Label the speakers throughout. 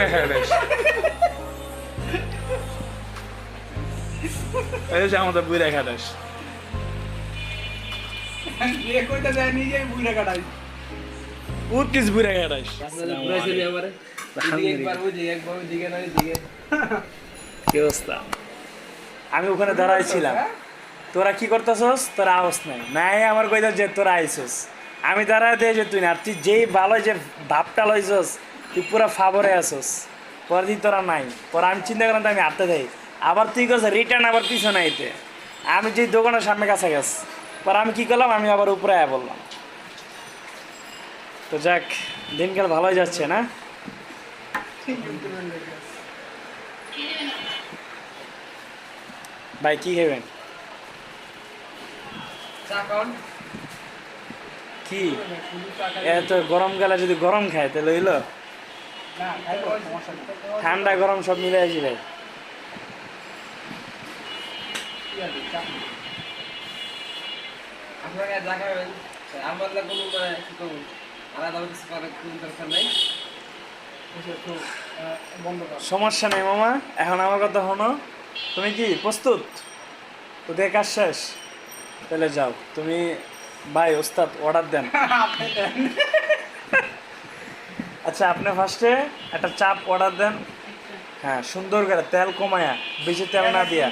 Speaker 1: দেখা দেয় এই যে আমাদের বুড়ি দেশ
Speaker 2: বিয়ে করতে যায় নিজেই বুড়ে
Speaker 3: আমারে। একবার একবার না
Speaker 1: কি অবস্থা? আমি ওখানে দাঁড়াইছিলাম তোরা কি করতেছস? তোরা আওস নাই। নাই আমার কইতা যে তোরা আইসস। আমি দাঁড়ায় দিয়ে যে তুই না আর তুই যেই ভালো যে ভাবটা লইছস তুই পুরো ফাবরে আসস পরে দিন তোরা নাই। পরে আমি চিন্তা করলাম তো আমি হাঁটতে যাই। আবার তুই করছ রিটার্ন আবার পিছনে আইতে। আমি যে দোকানের সামনে কাছে গেছ। পরে আমি কি করলাম আমি আবার উপরে আয় বললাম তো যাক দিনকাল ভালোই যাচ্ছে না? ভাই কি খাবেন কি? এত গরমকালে যদি গরম খায় তাহলে হইল
Speaker 2: না খাইবো সমস্যা নেই
Speaker 1: ঠান্ডা গরম সব মিলে আসি ভাই।
Speaker 3: আপনারা আমার কোনো মানে কি করব? আলাদা কিছু করার কোনো দরকার নাই।
Speaker 1: সমস্যা নেই মামা এখন আমার কথা শোনো। তুমি কি প্রস্তুত? তো দেখ কাজ শেষ? তাহলে যাও। তুমি ভাই ওস্তাদ অর্ডার দেন। আচ্ছা আপনি ফার্স্টে একটা চাপ অর্ডার দেন। হ্যাঁ সুন্দর করে তেল কমায়া, বেশি তেল না দিয়া।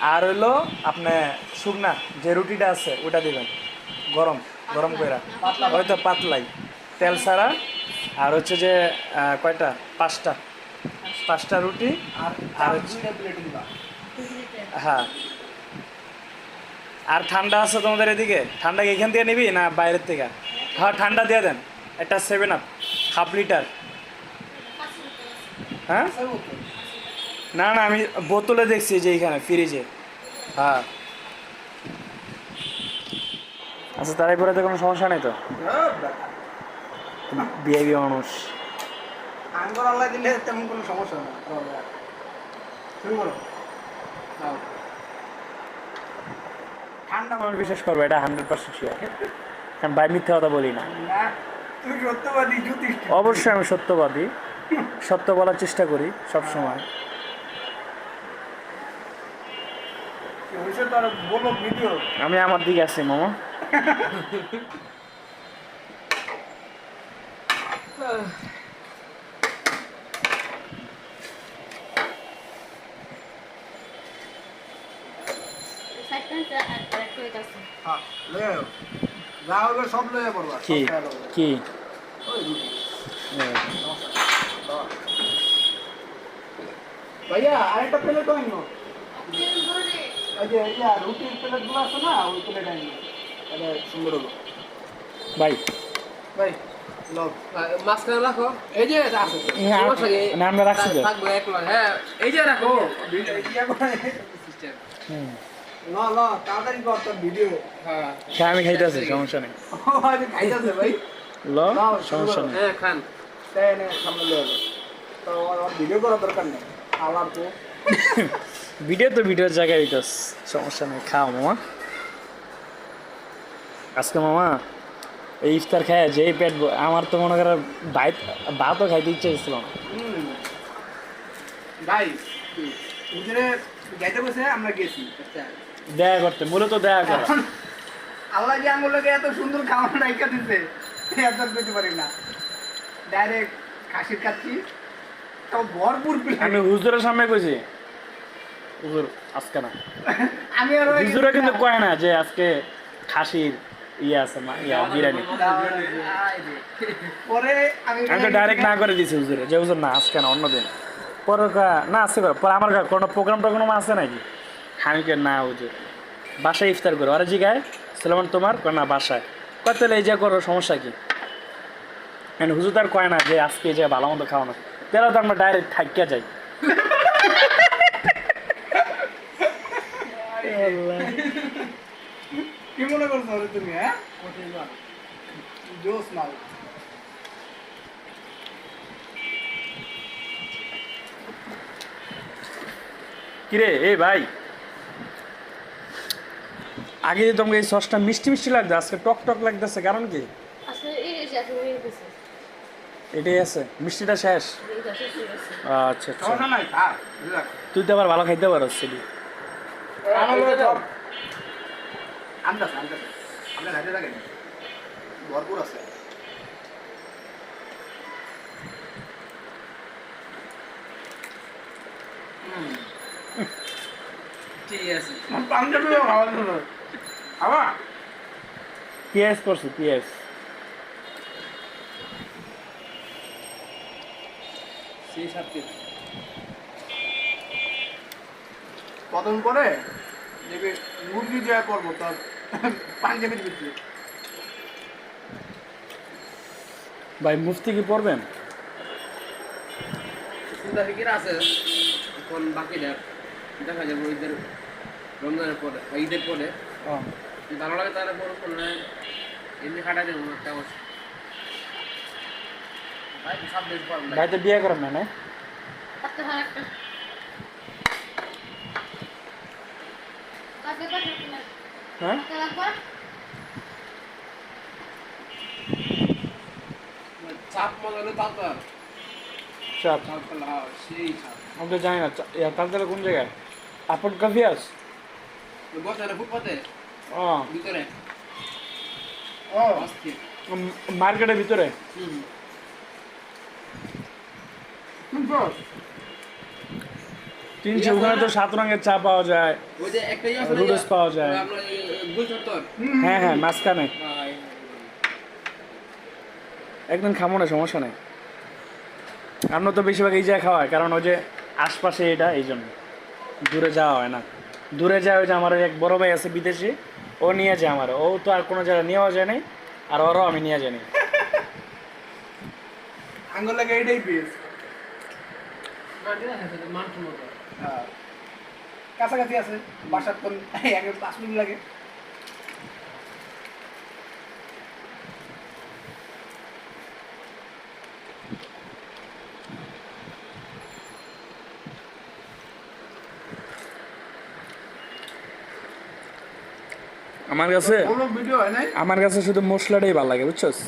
Speaker 1: আর হইল আপনি শুকনা যে রুটিটা আছে ওটা দিবেন। গরম গরম কইরা। হয়তো পাতলাই। তেল ছাড়া। আর হচ্ছে যে কয়টা? পাঁচটা। পাঁচটা রুটি
Speaker 2: আর
Speaker 1: হচ্ছে- হ্যাঁ। আর ঠান্ডা আছে তোমাদের এদিকে? ঠান্ডা কি এখান থেকে নিবি না বাইরের থেকে? হ্যাঁ ঠান্ডা দিয়ে দেন। একটা সেভেন আপ হাফ লিটার। হ্যাঁ? না না আমি বোতলে দেখছি যে এইখানে ফ্রিজে। হ্যাঁ। আচ্ছা তার পরে তো কোনো সমস্যা নেই তো?
Speaker 2: হ্যাঁ, বেটা।
Speaker 1: মানুষ।
Speaker 2: আঙ্গুর আল্লাহ দিলে তেমন কোনো সমস্যা না। শুরু করো ঠান্ডা
Speaker 1: আমার বিশ্বাস করব এটা হান্ড্রেড পার্সেন্ট শিওর কারণ ভাই মিথ্যা কথা বলি না।
Speaker 2: তুই সত্যবাদী যুধিষ্ঠির।
Speaker 1: অবশ্যই আমি সত্যবাদী। সত্য বলার চেষ্টা করি সব সময়
Speaker 2: হয়েছে? তার বলো
Speaker 1: আমি আমার দিকে আছি মামা।
Speaker 2: হ্যাঁ আয়। যা হবে সব লয়ে পড়বা
Speaker 1: কি? কি। হ্যাঁ।
Speaker 2: ভাইয়া আরেকটা প্লেট আইনো রুটির প্লেটগুলো আছে না ওই প্লেট আইনো সুন্দর হলো।
Speaker 1: ভাই।
Speaker 2: ভাই
Speaker 3: মাঝখানে রাখো।
Speaker 2: এই যে।
Speaker 1: না, আমরা রাখছি
Speaker 3: এক লয় হ্যাঁ। এই যে রাখো। সিস্টেম
Speaker 1: হুম।
Speaker 2: না না তাড়াতাড়ি কর তোর ভিডিও
Speaker 3: হ্যাঁ।
Speaker 1: খা, আমি খাইতেছি সমস্যা নেই।
Speaker 2: ভাই।
Speaker 1: ল সমস্যা নেই।
Speaker 3: হ্যাঁ খান।
Speaker 2: তাই না সামনে লয়ে তো ভিডিও করার দরকার নেই। আলার তো।
Speaker 1: ভিডিও তো ভিডিওর জায়গায় হইতাস সমস্যা নেই খাও মামা। আজকে মামা এই ইফতার খায় যে এই পেট আমার তো মনে করে ভাত ভাতও খাইতে ইচ্ছে ছিল না।
Speaker 2: ভাই যাইতে বসে আমরা গেছি। আচ্ছা।
Speaker 1: দেখা করতে মূলত দেখা করা।
Speaker 2: আল্লাহ যে আঙুলকে এত সুন্দর খাওয়ানো রাইখা দিছে এত পেতে পারি না। ডাইরেক্ট খাসির কাচ্ছি তাও ভরপুর।
Speaker 1: আমি হুজুরের সামনে কইছি হুজুর আজকে না।
Speaker 2: আমি আর
Speaker 1: হুজুরে কিন্তু কয় না যে আজকে খাসির ইয়ে আছে মা ইয়া বিরিয়ানি।
Speaker 2: পরে আমি
Speaker 1: আমি ডাইরেক্ট না করে দিছি হুজুরে যে হুজুর না আজকে না অন্যদিন পরে না আছে পরে আমার কোনো প্রোগ্রাম টোগ্রাম আছে নাকি? আমি কে না হুজুর বাসায় ইফতার করো। আরে জিগায় সালামান তোমার? কয় না বাসায়। কয় তাহলে এই যে করো সমস্যা কি? মানে হুজুর তার কয় না যে আজকে এই যে ভালো মন্দ খাওয়ানো তাহলে তো আমরা ডাইরেক্ট থাকিয়া যাই।
Speaker 2: কি মনে করছ রে তুমি হ্যাঁ? জোস মাল।
Speaker 1: কিরে এই ভাই। আগে যে তোমাকে এই সসটা মিষ্টি মিষ্টি লাগছে আজকে টক টক লাগতেছে কারণ কি? এটাই আছে মিষ্টিটা শেষ। আচ্ছা আচ্ছা। তুই তো আবার ভালো খাইতে পারস সেটি
Speaker 2: ভরপুর আছে।
Speaker 3: ঠিক আছে।
Speaker 2: খাওয়া খাওয়া
Speaker 1: পিঁয়াজ করছি
Speaker 3: সাথে
Speaker 2: কতক্ষণ পরে দেখবি মুরগি জয়া করব তোর পাঞ্জাবির ভিতরে
Speaker 1: ভাই মুফতি কি পড়বেন?
Speaker 3: চিন্তা ফিকির আছে এখন বাকি দেখ দেখা যাবে ঈদের রমজানের পরে ঈদের পরে। ভালো লাগে তাহলে বড় করলে এমনি কাটা দেবো একটা অবস্থা ভাই
Speaker 1: তো বিয়ে করেন না না
Speaker 4: হয়?
Speaker 3: চাপ। মজা হলে তাও তো আর
Speaker 1: চাপ আমি তো জানি না তালতলা কোন জায়গায়? আপন কাফিয়াস
Speaker 3: বসে ফুটপাতে ভিতরে।
Speaker 2: ও।
Speaker 1: মার্কেটের ভিতরে? তিনশো ওখানে তো সাত রঙের চা পাওয়া যায়
Speaker 3: ওই যে একটা আছে না
Speaker 1: রুডস
Speaker 3: ইয়ে,
Speaker 1: পাওয়া যায়। হ্যাঁ হ্যাঁ মাঝখানে। একদিন খামো না সমস্যা নেই। আমরা তো বেশিরভাগ এই জায়গায় খাওয়া হয় কারণ ওই যে আশপাশে এটা এই জন্য। দূরে যাওয়া হয় না। দূরে যায় ওই যে আমার এক বড় ভাই আছে বিদেশে ও নিয়ে যায় আমার ও তো আর কোনো জায়গায় নিয়েও যায় নাই আর ওরও আমি নিয়ে জানি
Speaker 2: আঙ্গুল লাগে
Speaker 3: এইটাই মতো।
Speaker 2: হ্যাঁ। কাছাকাছি আছে বাসার তো এক পাঁচ মিনিট লাগে।
Speaker 1: আমার কাছে
Speaker 2: কোনো ভিডিও হয় নাই?
Speaker 1: আমার কাছে শুধু মশলাটাই ভালো লাগে বুঝছস?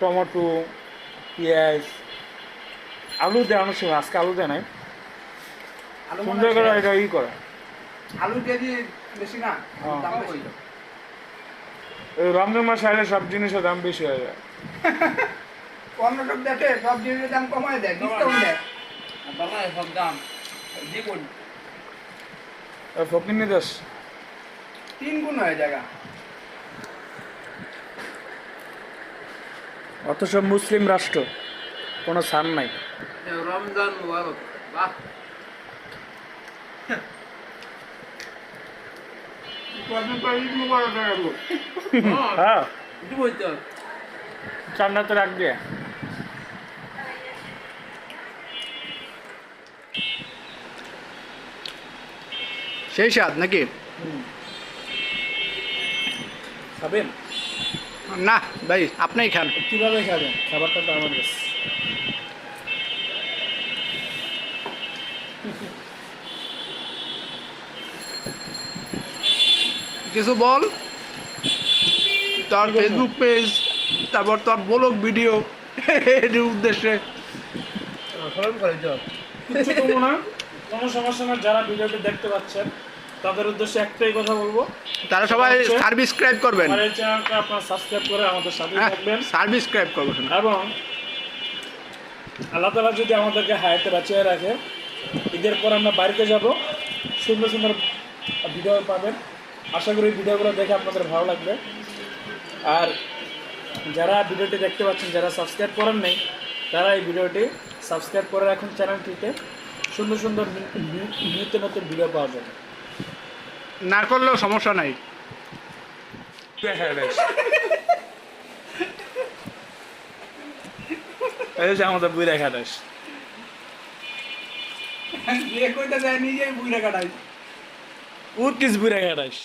Speaker 1: টমেটো পেঁয়াজ আলু দেয় অনেক সময় আজকে আলু দেয় নাই। সুন্দর করে এটা ই করে।
Speaker 2: আলু কেজি বেশি না
Speaker 1: রমজান মাসে আইলে সব জিনিসের দাম বেশি হয়ে যায়।
Speaker 2: অন্য সব দেখে সব জিনিসের দাম কমায় দেয় ডিসকাউন্ট দেয়।
Speaker 1: ফকির
Speaker 2: তিন গুণ হয়ে জায়গা
Speaker 1: অথচ মুসলিম রাষ্ট্র কোনো ছাড় নাই।
Speaker 3: রমজান মুবারক। বাহ।
Speaker 2: হয়ে। গেল।
Speaker 1: হ্যাঁ তো। রাখ দিয়ে।
Speaker 2: সেই স্বাদ নাকি?
Speaker 1: খাবেন?
Speaker 2: না ভাই আপনিই খান।
Speaker 1: কীভাবে খাবেন? খাবারটা তো আমার কিছু
Speaker 2: বল? তোর ফেসবুক পেজ তারপর তোর ব্লগ ভিডিও এর উদ্দেশ্যে।
Speaker 1: কোনো সমস্যা না যারা ভিডিওটি দেখতে পাচ্ছেন তাদের উদ্দেশ্যে একটাই কথা বলব।
Speaker 2: তারা সবাই সাবস্ক্রাইব করবেন।
Speaker 1: আমার চ্যানেলটা আপনারা সাবস্ক্রাইব করে আমাদের সাথে
Speaker 2: হ্যাঁ
Speaker 1: থাকবেন।
Speaker 2: সাবস্ক্রাইব করবেন।
Speaker 1: এবং আল্লাহ তালা যদি আমাদেরকে হায়াতে বাঁচিয়ে রাখে ঈদের পর আমরা বাড়িতে যাব। সুন্দর সুন্দর ভিডিও পাবেন। আশা করি ভিডিওগুলো দেখে আপনাদের ভালো লাগবে। আর যারা ভিডিওটি দেখতে পাচ্ছেন যারা সাবস্ক্রাইব করেন নাই তারা এই ভিডিওটি সাবস্ক্রাইব করে রাখুন চ্যানেলটিতে। সুন্দর সুন্দর নিত্য নতুন ভিডিও পাওয়া যাবে
Speaker 2: না করলেও সমস্যা নাই।
Speaker 1: এই যে আমাদের বুড়া খাটাস
Speaker 2: যে বুড়ে যায় কাটাই
Speaker 1: উৎকিস বুড়া খাটাস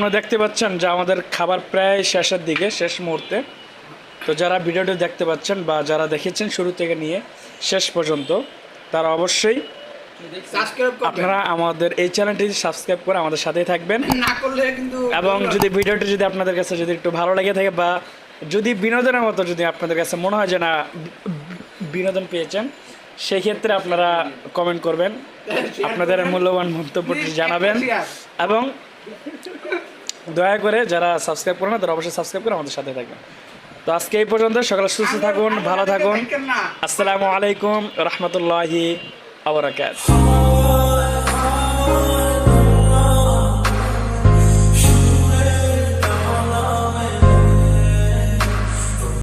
Speaker 1: আপনারা দেখতে পাচ্ছেন যে আমাদের খাবার প্রায় শেষের দিকে শেষ মুহূর্তে। তো যারা ভিডিওটি দেখতে পাচ্ছেন বা যারা দেখেছেন শুরু থেকে নিয়ে শেষ পর্যন্ত তারা অবশ্যই আপনারা আমাদের এই চ্যানেলটি সাবস্ক্রাইব করে আমাদের সাথেই থাকবেন।
Speaker 2: না করলে কিন্তু
Speaker 1: এবং যদি ভিডিওটি যদি আপনাদের কাছে যদি একটু ভালো লেগে থাকে বা যদি বিনোদনের মতো যদি আপনাদের কাছে মনে হয় যে না বিনোদন পেয়েছেন সেই ক্ষেত্রে আপনারা কমেন্ট করবেন। আপনাদের মূল্যবান মন্তব্যটি জানাবেন। এবং দয়া করে যারা সাবস্ক্রাইব করে না তারা অবশ্যই সাবস্ক্রাইব করে আমাদের সাথে থাকবেন। তো আজকে এই পর্যন্ত সকালে সুস্থ থাকুন ভালো থাকুন। আসসালামু আলাইকুম রহমতুল্লাহি আবরাকাত